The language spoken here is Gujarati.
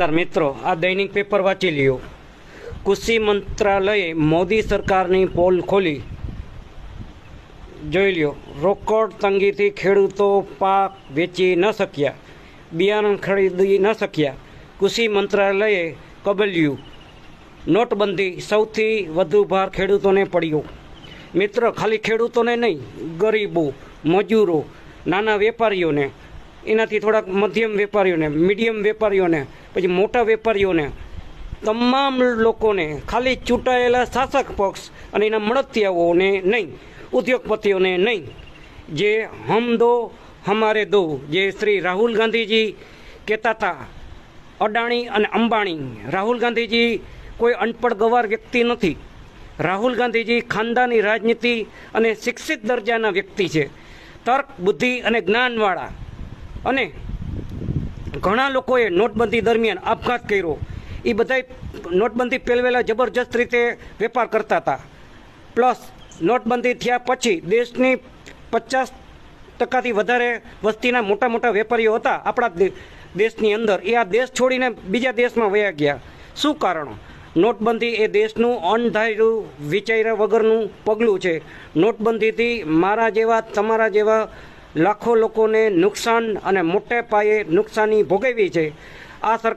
નમસ્કાર મિત્રો, આ દૈનિક પેપર વાંચી લ્યો. કૃષિ મંત્રાલયે મોદી સરકારની પોલ ખોલી. જોઈ લ્યો, રોકડ તંગીથી ખેડૂતો પાક વેચી ન શક્યા, બિયારણ ખરીદી ન શક્યા. કૃષિ મંત્રાલયે કબલ્યું, નોટબંધી સૌથી વધુ ભાર ખેડૂતોને પડ્યો. મિત્ર, ખાલી ખેડૂતોને નહીં, ગરીબો, મજૂરો, નાના વેપારીઓને એનાથી થોડાક મધ્યમ વેપારીઓને, મીડિયમ વેપારીઓને, પછી મોટા વેપારીઓને, તમામ લોકોને, ખાલી ચૂંટાયેલા શાસક પક્ષ અને એના મળતિયાઓને નહીં, ઉદ્યોગપતિઓને નહીં. જે હમ દો, હમારે દો, જે શ્રી રાહુલ ગાંધીજી કહેતા હતા, અડાણી અને અંબાણી. રાહુલ ગાંધીજી કોઈ અનપઢ ગવાર વ્યક્તિ નથી. રાહુલ ગાંધીજી ખાનદાની રાજનીતિ અને શિક્ષિત દરજાના વ્યક્તિ છે. તર્ક, બુદ્ધિ અને જ્ઞાનવાળા. અને ઘણા લોકોએ નોટબંધી દરમિયાન આપઘાત કર્યો. એ બધાય નોટબંધી પહેલવેલા જબરજસ્ત રીતે વેપાર કરતા હતા. પ્લસ નોટબંધી થયા પછી દેશની પચાસ ટકાથી વધારે વસ્તીના મોટા મોટા વેપારીઓ હતા આપણા દેશની અંદર. એ આ દેશ છોડીને બીજા દેશમાં વયા ગયા. શું કારણો? નોટબંધી એ દેશનું અણધાર્યું વિચાર્યા વગરનું પગલું છે. નોટબંધીથી મારા જેવા, તમારા જેવા લાખો લોકોને નુકસાન અને મોટે પાયે નુકસાની ભોગવી છે. આ સરકાર